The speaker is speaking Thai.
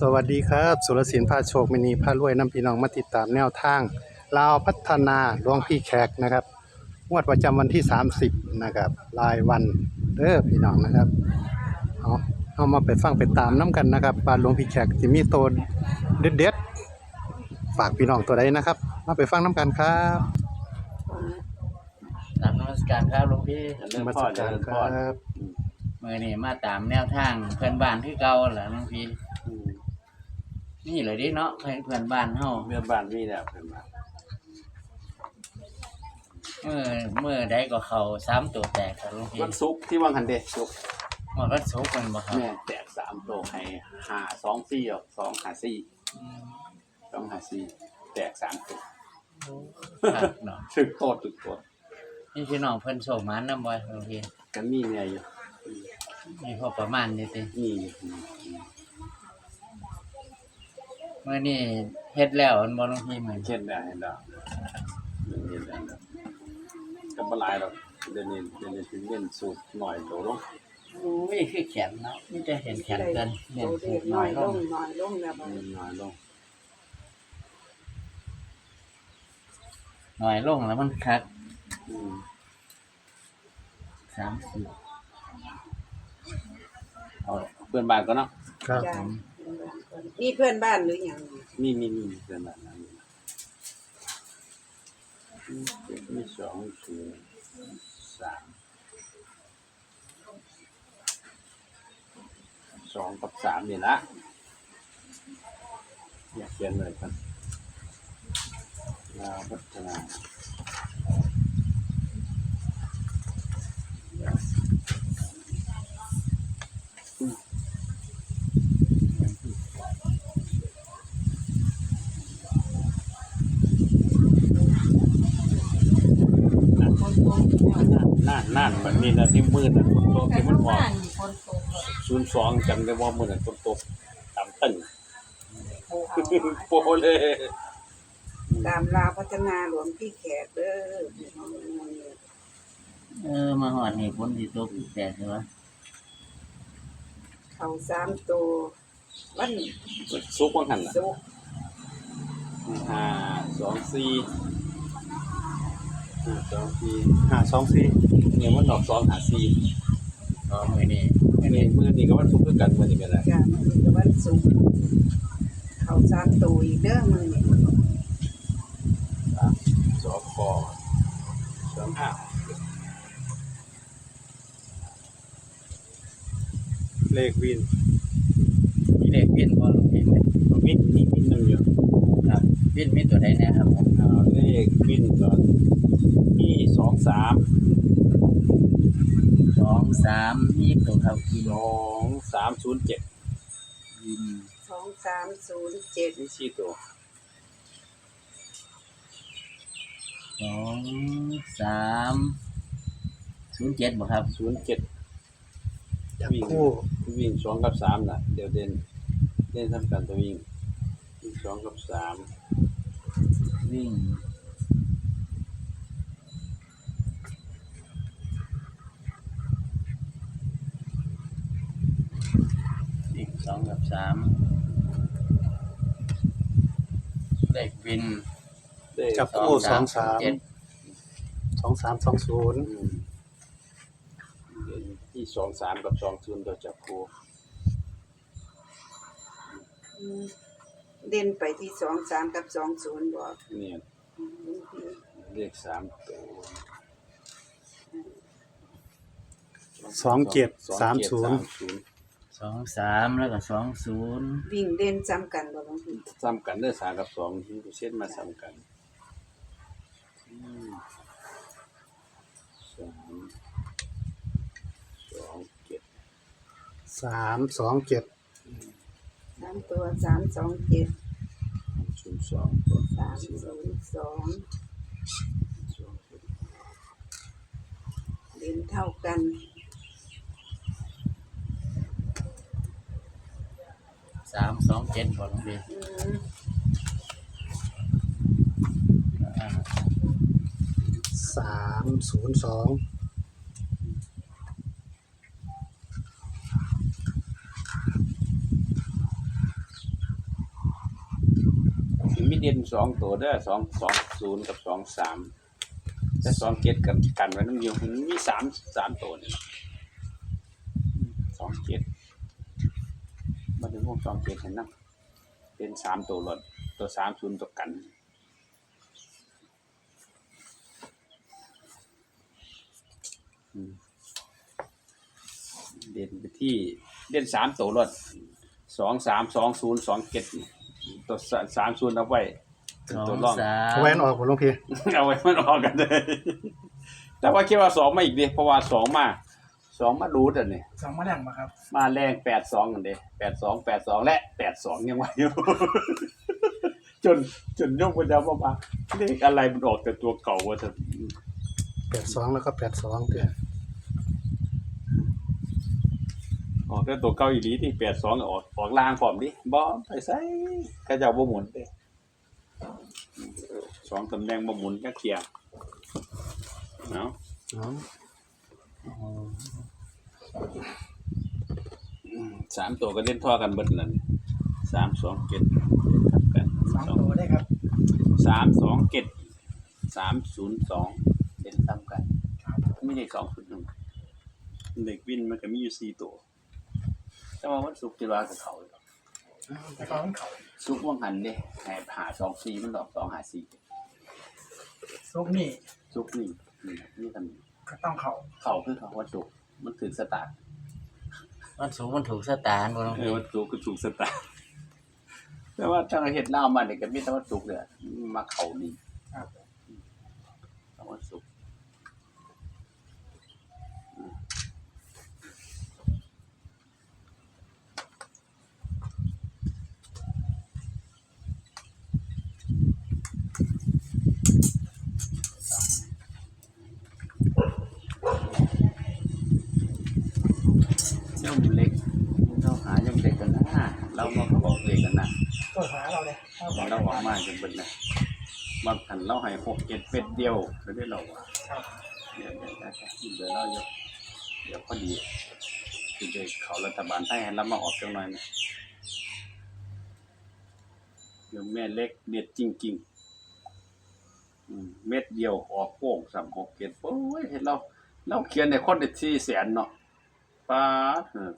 สวัสดีครับ สุรศิลป์พาโชคมินีพารวยน้ำพี่น้องมาติดตามแนวทางลาวพัฒนาหลวงพี่แขกนะครับงวดประจำวันที่ 30 นะครับรายวันเด้อพี่น้องนะครับเอาเอามาไปฟังไปตามน้ำกันนะครับบานหลวงพี่แขกจะมีโตวเด็ดๆฝากพี่น้องตัวใดนะครับ มาไปฟังน้ำกันครับตามนมัสการครับหลวงพี่เรื่องมาพ่อสักเรื่การองคพ่อรับมื่อนี้มาตามแนวทางเพื่อนบ้านที่เก่าแหละหลวงพี่อืม นี่เลยดิเนาะเพื่อนเพื่อนบ้านเฮาเมื่อบ้านมีแล้วเพิ่นมาเมื่อเมื่อใดก็เข้าสามตัวแตกครับหลวงพี่วันศุกร์ที่ว่างหันเด้ศุกร์เมื่อวันศุกร์มันบ่ครับแม่แตกสามโตให้ห้าสองสี่ออกสองห้าสี่อืมสองห้าสี่แตกสามตัวครับเนาะถึกโตดถึกโตดนี่พี่น้องเพิ่นโชคมานำบ่หลวงพี่กันมีเนี่ยอยู่มีพอประมาณนี้ติมีอยู่เมื่อนี้เฮ็ดแล้วอันบ่ลงพี่เหมือนเช่นได้เห็นดาวเห็นได้แล้วก็บ่หลายหรอกเดี๋ยวนี้เดี๋ยวนี้ถึงเล่นสูตรหน่อยโตลงอุ้ยคือแขนเนาะนี่จะเห็นแขนกินเน้นโตถูเด็กกน้อยลงงน้อยลงแล้วบัดมันน้อยลงน้อยลงแล้วมันคักอืม30เอาเพื่อนบ้านก็เนาะครับจ้ะ มีเพื่อนบ้านหรือยังมีมีมีเพื่อนบ้านนั้นมีสองศูนย์สามสองกับสามนี่ละอยากเขียนเลยครับลาวพัฒนา น่านน่านแบบนี้นะที่มืดนะฝนตกที่มันออกศูนย์สองจำได้ว่ามืดนะฝนตกตามตึ้งโปเลยตามลาวพัฒนาหลวงพี่แขกเด้อพี่น้องเออ มาหอดนี่ฝนสิตกอีกแต่ใช่ปะเขาสามตัววันซุกว่างหันน่ะศุกร์ห้าสองสี่ห้า สองสี่หาสองสี่เนี่ยมันดอกสองหาสี่ก็มือนี้มือนี้มือนี้ก็วันซุกคือกันมือนี้เป็นไรจ้ะมันก็วันศุกร์เขาสามตัวอีกเด้อมื้อนี้สองคอสองห้าเลขวินมีเลขวินพอลงพิมพ์วินมีวินหนึ่งอยู่ครับวินมีตัวใดแน่ครับผมเอาเลข วินก่อนมีสองสามสองสามยี่ตัวครับวินสองสามศูนย์เจ็ดวินสองสามศูนย์เจ็ดนี่สี่ตัวสองสามศูนย์เจ็ดบ่ครับศูนย์เจ็ดจับคู่วิ่งสองกับสามน่ะเดี๋ยวเด่นเด่นทำการตัววิ่งวิ่งสองกับสาม วิ่งอีก สองกับสามเลขวินเลขจับคู่สองสามเจ็ดสองสามสองศูนย์อืมเด่นที่สองสามกับสองศูนย์ตัวจับคู่อืมเด่นไปที่สองสามกับสองศูนย์บอกเนี่ยอืมเลขสามตัวสองเจ็ดองสามเจ็ดศูนย์ศูนย์ สองสามแล้วก็สองศูนย์วิ่งเด่นจำกันบ่หลวงพี่ซ้ำกันเด้อสามกับสองเช่นมาซ้ำกันอืมสามสองเจ็ดสามสองเจ็ดสามตัวสามสองเจ็ดศูนย์สองตัวสามศูนย์สองเด่นเท่ากัน สามสองเจ็ดบอลงดีอืมอ่าสามศูนย์สองด่นสองตัวเด้อสองสองศูนย์กับสองสามแต่สองเจ็ดกันกันไว้น้ำเดียวมันมีสามสามตัวนี่สองเจ็ด มาถึงพวกสองเจ็ดเห็นนะเป็นสามตัวรถตัวสามศูนย์ตัวกันอืมเด่นไปที่เด่นสามตัวรถสองสามสองศูนย์สองเจ็ดตัวสามศูนย์เอาไว้เป็นสองตัวร่องสามเอาแวนออกบ่หลวงพี่เอาไว้มันออกกันเลยแต่ว่าคิดว่าสองมาอีกดิเพราะว่าสองมา สองมารูดอะเนี่ยสองมาแรงมาครับมาแรงแปดสองกันเด้แปดสองแปดสองและแปดสองยังไหวอยู่ จนจนยกมันจะว่ามาเลขอะไรมันออกแต่ตัวเก่าวะจะแปดสองแล้วก็แปดสองเด้อออกแต่ตัวเก่าอีหลีที่แปดสองออกออกล่างพร้อมดิบอไปใส่กระเจ้าบ่หมุนเด้สองตำแหน่งบ่หมุนก็เคลียร์เนาะเนาะอืม สามตัวก็เล่นท่อกันเบิดนั่นสามสองเจ็ดเล่นทับกันสามตัวได้ครับสามสองเจ็ดสามศูนย์สองเล่นทับกันไม่ได้สองศูนย์หนึ่งเด็กวินมันก็มีอยู่สี่ตัวแต่ว่าวันศุกร์จะว่ากับเขาอยู่หรอกแต่ก็ต้องเขาศุกร์ว่างหันเด้แหบหาสองสี่มันดอกสองหาสี่ซุกนี่ศุกร์นี่นี่นี่กัน ก็ต้องเขาเขาคือเขาวันศุกร์มันถึงสตาร์ทมันสูงมันถูกสตาร์บ่ลงเออวันศุกร์ก็ถูกสตาร์ทแต่ว่าทางเห็ดเล่ามาเนี่ยก็มีแต่วันศุกร์เนี่ยมาเขาดีครับทางวันศุกร์ ย่อมเล็กเราหาย่อมเล็กกันนะเรามาเขาบอกเล็กกันนะตัวหาเราเลยเราออกมาจนเป็นนะบางทันเราให้หกเจ็ดเป็ดเดียวแล้วได้เราว่าครับเดี๋ยวเดี๋ยวเดี๋ยวเดี๋ยวเราเยอะเดี๋ยวพอดีคือเด็กเขารัฐบาลให้เรามาออกจังหน่อยนะเดี๋ยวแม่เล็กเด็ดจริงๆอืมเม็ดเดียวออกโป่งสามหกเจ็ดโอ้ยเห็นเราเราเขียนในคนเด็ดสี่แสนเนาะ ป้าดเออ